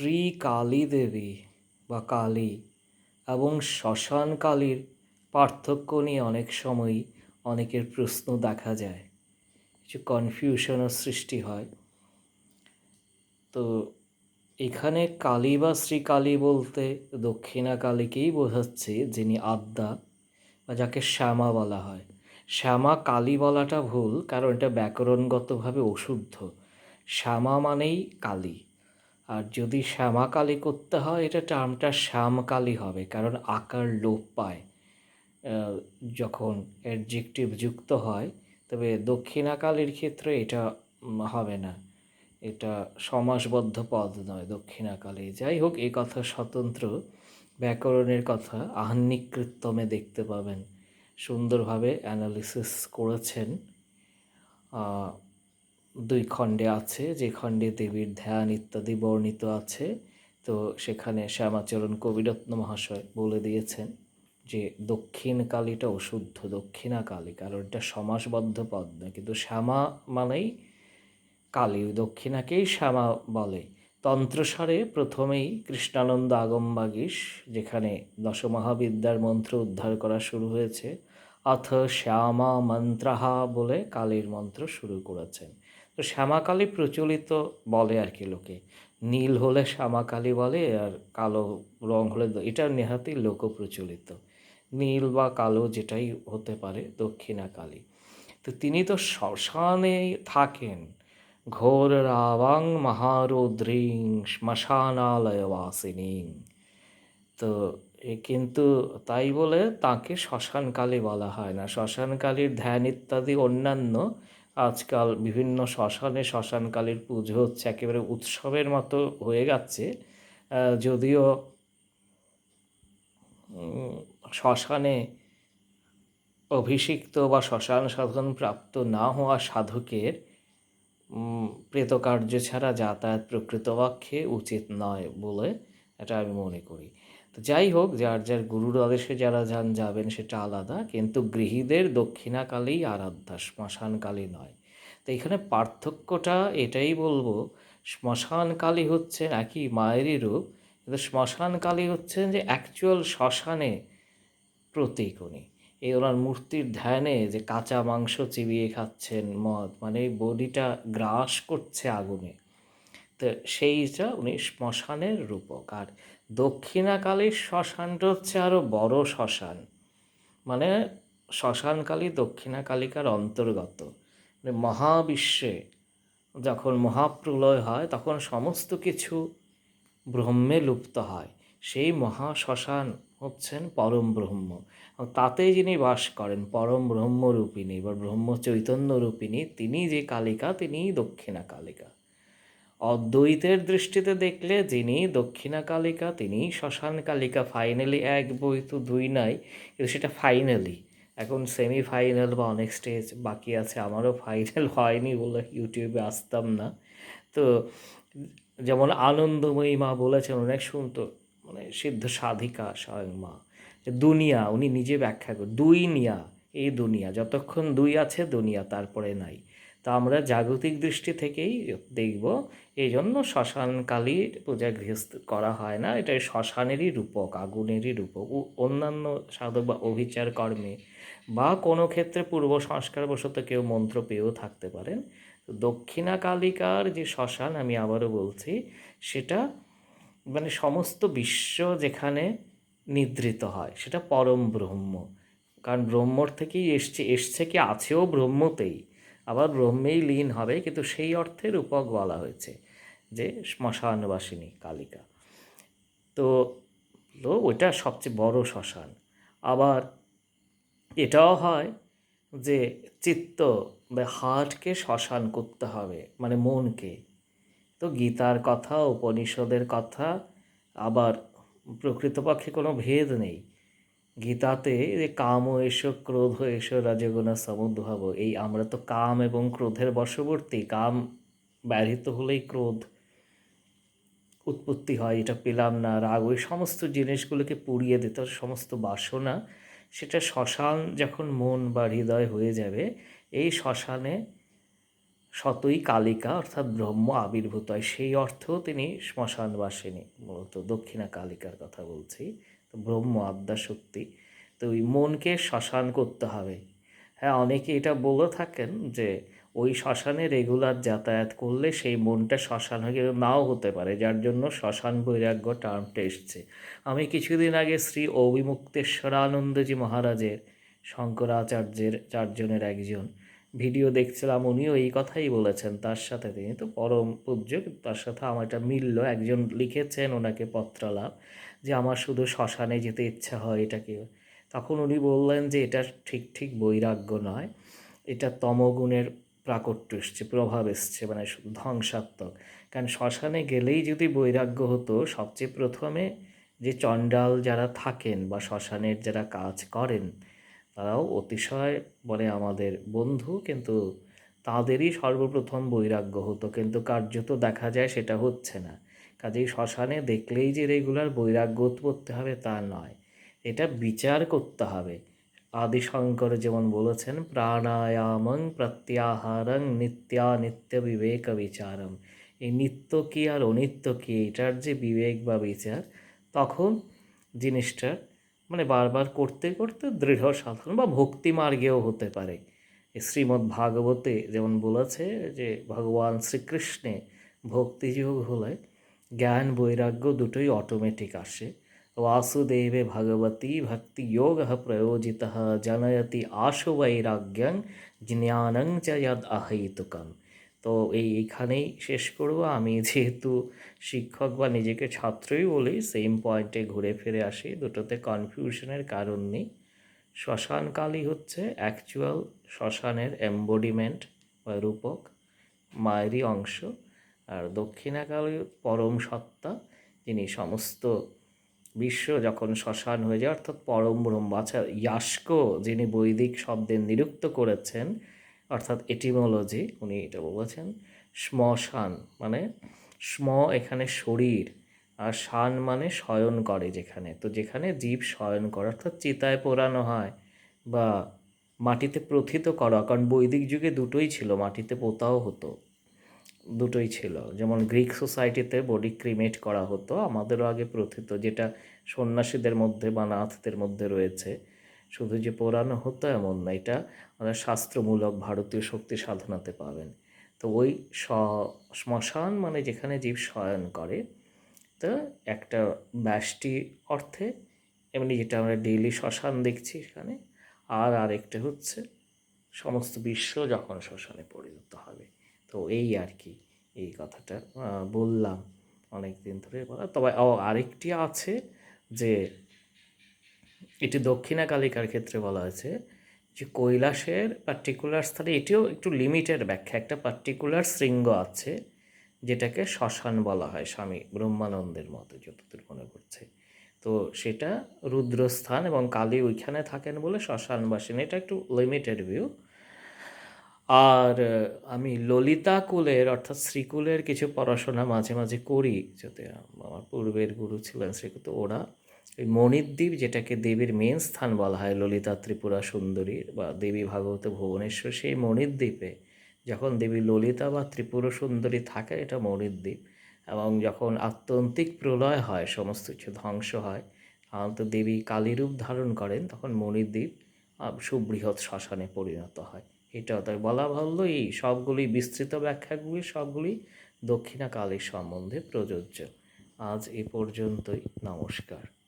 শ্রী কালী দেবী বা কালী এবং শ্মশান কালীর পার্থক্য নিয়ে অনেক সময়ই অনেকের প্রশ্ন দেখা যায়। কিছু কনফিউশনও সৃষ্টি হয়। তো এখানে কালী বা শ্রীকালী বলতে দক্ষিণা কালীকেই বোঝাচ্ছে যিনি আদ্যা বা যাকে শ্যামা বলা হয়। শ্যামা কালী বলাটা ভুল, কারণ এটা ব্যাকরণগতভাবে অশুদ্ধ। শ্যামা মানেই কালী। আর যদি শ্যামা কালী করতে হয়, এটা টার্মটা শ্যামকালী হবে, কারণ আকার লোপ পায়। যখন অ্যাডজেক্টিভ যুক্ত হয়, তবে দক্ষিণাকালীর ক্ষেত্রে এটা হবে না। এটা সমাসবদ্ধ পদ নয়, দক্ষিণাকালী। যাই হোক, এই কথা স্বতন্ত্র। ব্যাকরণের কথা আহ্নিক কৃত্তমে দেখতে পাবেন। সুন্দরভাবে অ্যানালিসিস করেছেন। দুই খণ্ডে আছে, যে খণ্ডে দেবীর ধ্যান ইত্যাদি বর্ণিত আছে। তো সেখানে শ্যামাচরণ কবিরত্ন মহাশয় বলে দিয়েছেন যে দক্ষিণ কালীটা অশুদ্ধ দক্ষিণা কালী কারণ এটা সমাসবদ্ধ পদ নয় কিন্তু শ্যামা মানেই কালী, দক্ষিণাকেই শ্যামা বলে। তন্ত্রসারে প্রথমেই কৃষ্ণানন্দ আগমবাগীশ, যেখানে দশমহাবিদ্যার মন্ত্র উদ্ধার করা শুরু হয়েছে। অথ শ্যামা মন্ত্রাহা বলে কালীর মন্ত্র শুরু করেছেন। তো শ্যামাকালী প্রচলিত বলে আর কি লোকে। নীল হলে শ্যামাকালী বলে আর কালো রং হলে এটা নেহাতি লোক প্রচলিত। নীল বা কালো যেটাই হতে পারে দক্ষিণা কালী। তো তিনি তো শ্মশানে থাকেন। ঘোর রাবাং মহারৌদ্রিং শ্মশানালয়বাসিনী। তো এ কিন্তু তাই বলে তাকে শ্মশানকালী বলা হয় না। শ্মশানকালীর ধ্যান ইত্যাদি অন্যান্য। আজকাল বিভিন্ন শ্মশানে শ্মশানকালীর পুজো হচ্ছে, একেবারে উৎসবের মতো হয়ে যাচ্ছে। যদিও শ্মশানে অভিষিক্ত বা শ্মশান সাধন প্রাপ্ত না হওয়া সাধকের প্রেতকার্য ছাড়া যাতায়াত প্রকৃতপক্ষে উচিত নয় বলে এটা আমি মনে করি। তো যাই হোক, যার যার গুরুর আদেশে যারা যান যাবেন সেটা আলাদা, কিন্তু গৃহীদের দক্ষিণাকালেই আরাধ্যা শ্মশানকালী নয়। তো এখানে পার্থক্যটা এটাই বলব শ্মশানকালী হচ্ছে নাকি মায়েরই রূপ, কিন্তু শ্মশানকালী হচ্ছেন যে অ্যাকচুয়াল শ্মশানে প্রতীক উনি এই ওনার মূর্তির ধ্যানে যে কাঁচা মাংস চিবিয়ে খাচ্ছেন মদ মানে বডিটা গ্রাস করছে আগুনে। তো সেইটা উনি শ্মশানের রূপক। আর দক্ষিণাকালীর শ্মশানটা হচ্ছে আরও বড় শ্মশান। মানে শ্মশানকালী দক্ষিণাকালিকার অন্তর্গত। মানে মহাবিশ্বে যখন মহাপ্রলয় হয়, তখন সমস্ত কিছু ব্রহ্মে লুপ্ত হয়। সেই মহা শ্মশান হচ্ছেন পরম ব্রহ্ম। তাতেই যিনি বাস করেন, পরম ব্রহ্মরূপিণী বা ব্রহ্ম চৈতন্য রূপিণী তিনি যে কালিকা, তিনিই দক্ষিণা কালিকা অদ্বৈতের দৃষ্টিতে দেখলে যিনি দক্ষিণা কালিকা, তিনি শ্মশান কালিকা ফাইনালি এক বই তো দুই নাই, কিন্তু সেটা ফাইনালি এখন সেমি ফাইনাল বা অনেক স্টেজ বাকি আছে, আমারও ফাইনাল হয়নি বলে ইউটিউবে আসতাম না। তো যেমন আনন্দময়ী মা বলেছেন, অনেক শুনতো মানে সিদ্ধ সাধিকা স্বয়ং মা। দুনিয়া, উনি নিজে ব্যাখ্যা করেন দুই নিয়া, এই দুনিয়া, যতক্ষণ দুই আছে দুনিয়া, তারপরে নাই। তা আমরা জাগতিক দৃষ্টি থেকেই দেখব এই জন্য শ্মশান কালীর পূজা গৃহস্থ করা হয় না। এটা শ্মশানেরই রূপক, আগুনেরই রূপক। অন্যান্য সাধক বা অভিচার কর্মে বা কোনো ক্ষেত্রে পূর্ব সংস্কারবশত কেউ মন্ত্র পেয়েও থাকতে পারেন। তো দক্ষিণা কালিকার যে শ্মশান আমি আবারও বলছি, সেটা মানে সমস্ত বিশ্ব যেখানে নিদ্রিত হয়, সেটা পরম ব্রহ্ম। কারণ ব্রহ্মর থেকেই এসছে এসছে কি আছেও ব্রহ্মতেই। আবার ব্রহ্মেই লীন হবে, কিন্তু সেই অর্থে রূপক বলা হয়েছে যে শ্মশানবাসিনী কালিকা। তো ওটা সবচেয়ে বড় শ্মশান। আবার এটাও হয় যে চিত্ত বা হার্টকে শ্মশান করতে হবে মানে মনকে। তো গীতার কথা, উপনিষদের কথা, আবার প্রকৃতপক্ষে কোনো ভেদ নেই। গীতাতে যে কাম এসো, ক্রোধ এসো, রাজগুণ সমুদ্ভাব এই আমরা তো কাম এবং ক্রোধের বশবর্তী। কাম ব্যাহৃত হলেই ক্রোধ উৎপত্তি হয়, এটা পেলাম না। রাগ, ওই সমস্ত জিনিসগুলোকে পুড়িয়ে দিতে সমস্ত বাসনা, সেটা শ্মশান যখন মন বা হৃদয় হয়ে যাবে, এই শ্মশানে শতই কালিকা অর্থাৎ ব্রহ্ম আবির্ভূত হয়। সেই অর্থেও তিনি শ্মশানবাসিনী, মূলত দক্ষিণা কালিকার কথা বলছি। তো ব্রহ্ম আদ্যা শক্তি। তো ওই মনকে শ্মশান করতে হবে। হ্যাঁ অনেকে এটা বলে থাকেন যে ওই শ্মশানে রেগুলার যাতায়াত করলে সেই মনটা শ্মশান হয়ে নাও হতে পারে, যার জন্য শ্মশান বৈরাগ্য টার্মটা এসছে। আমি কিছুদিন আগে শ্রী অবিমুক্তেশ্বরানন্দজি মহারাজের, শঙ্করাচার্যের, চারজনের একজন ভিডিও দেখছিলাম, উনিও এই কথাই বলেছেন, তার সাথে তিনি তো পরম পূজ্য তার সাথে আমার এটা মিলল, একজন লিখেছেন ওনাকে পত্রালাপ। যে আমার শুধু শ্মশানে যেতে ইচ্ছা হয় এটাকে। তখন উনি বললেন যে এটা ঠিক ঠিক বৈরাগ্য নয়। এটা তমগুণের প্রাকট্য এসছে, প্রভাব এসছে মানে ধ্বংসাত্মক। কারণ শ্মশানে গেলেই যদি বৈরাগ্য হতো, সবচেয়ে প্রথমে যে চণ্ডাল যারা থাকেন বা শ্মশানের যারা কাজ করেন, তারাও অতিশয় বলে আমাদের বন্ধু, কিন্তু তাদেরই সর্বপ্রথম বৈরাগ্য হতো। কিন্তু কার্যত দেখা যায় সেটা হচ্ছে না। কাজেই শ্মশানে দেখলেই যে রেগুলার বৈরাগ্য উৎপত্তি হবে তা নয়। এটা বিচার করতে হবে। আদিশঙ্কর যেমন বলেছেন, প্রাণায়ামং প্রত্যাহারং নিত্যা নিত্য বিবেক বিচারম। এই নিত্য কী আর অনিত্য কী, এটার যে বিবেক বা বিচার, তখন জিনিসটা মানে বারবার করতে করতে দৃঢ় সাধন বা ভক্তি মার্গেও হতে পারে। শ্রীমদ্ ভাগবতে যেমন বলেছে যে, ভগবান শ্রীকৃষ্ণে ভক্তিযোগ হলে জ্ঞান বৈরাগ্য দুটোই অটোমেটিক আসে वासुदेवे भगवती भक्तियोगः प्रयोजितः जनयति আশুবৈরাগ্যং জ্ঞানং চ যদ অহৈতুকম তো এই এখানেই শেষ করব আমি যেহেতু শিক্ষক বা নিজেকে ছাত্রই বলি সেম পয়েন্টে ঘুরে ফিরে আসি দুটোতে কনফিউশনের কারণ নেই শ্মশানকালী হচ্ছে অ্যাকচুয়াল শ্মশানের এম্বডিমেন্ট বা রূপক মায়েরই অংশ আর দক্ষিণাকালী পরম সত্তা, যিনি সমস্ত বিশ্ব যখন শ্মশান হয়ে যায়, অর্থাৎ পরম ব্রহ্ম আচ্ছা ইয়াস্ক, যিনি বৈদিক নিরুক্ত করেছেন, অর্থাৎ এটিমোলজি উনি এটা বলেছেন, শ্মশান মানে স্ম এখানে শরীর আর শান মানে শয়ন করে যেখানে। তো যেখানে জীব শয়ন করে, অর্থাৎ চিতায় পোড়ানো হয় বা মাটিতে প্রথিত করা, কারণ বৈদিক যুগে দুটোই ছিল, মাটিতে পোতাও হতো। দুটোই ছিল। যেমন গ্রিক সোসাইটিতে বডি ক্রিমেট করা হতো, আমাদেরও আগে প্রথিত, যেটা সন্ন্যাসীদের মধ্যে বা নাথদের মধ্যে রয়েছে। শুধু যে পোড়ানো হতো এমন না, এটা আমাদের শাস্ত্রমূলক ভারতীয় শক্তি সাধনাতে পাবেন। তো ওই শ্মশান মানে যেখানে জীব শয়ন করে, তো একটা ব্যষ্টি অর্থে, এমনি যেটা আমরা ডেইলি শ্মশান দেখছি এখানে, আর আরেকটা হচ্ছে, সমস্ত বিশ্ব যখন শ্মশানে পরিণত হবে। তো এই আর কি, এই কথাটা। বললাম অনেক দিন ধরে। বলা তবে ও আরেকটি আছে যে, এটি দক্ষিণা কালিকার ক্ষেত্রে বলা হয়েছে যে, কৈলাসের পার্টিকুলার স্থানে এটিও একটু লিমিটেড ব্যাখ্যা। একটা পার্টিকুলার শৃঙ্গ আছে যেটাকে শ্মশান বলা হয় স্বামী ব্রহ্মানন্দের মতো, যতদূর মনে করছে তো সেটা রুদ্রস্থান এবং কালী ওইখানে থাকেন বলে শ্মশানবাসিনী এটা একটু লিমিটেড ভিউ আর আমি ললিতা কুলের, অর্থাৎ শ্রীকুলের কিছু পড়াশোনা মাঝে মাঝে করি, যাতে আমার পূর্বের গুরু ছিলেন শ্রীকুল ওরা। এই মণিদ্বীপ, যেটাকে দেবীর মেন স্থান বলা হয়, ললিতা ত্রিপুরা সুন্দরীর বা দেবী ভাগবত ভুবনেশ্বর, সেই মণিদ্বীপে যখন দেবী ললিতা বা ত্রিপুরা সুন্দরী থাকে, এটা মণিদ্বীপ। এবং যখন আত্যন্তিক প্রলয় হয়, সমস্ত কিছু ধ্বংস হয় তো দেবী কালীরূপ ধারণ করেন, তখন মণিদ্বীপ সুবৃহৎ শ্মশানে পরিণত হয়। এটাও তাই বলা ভালো এই সবগুলি বিস্তৃত ব্যাখ্যাগুলি, সবগুলি দক্ষিণা কালীর সম্বন্ধে প্রযোজ্য। আজ এ পর্যন্তই। নমস্কার।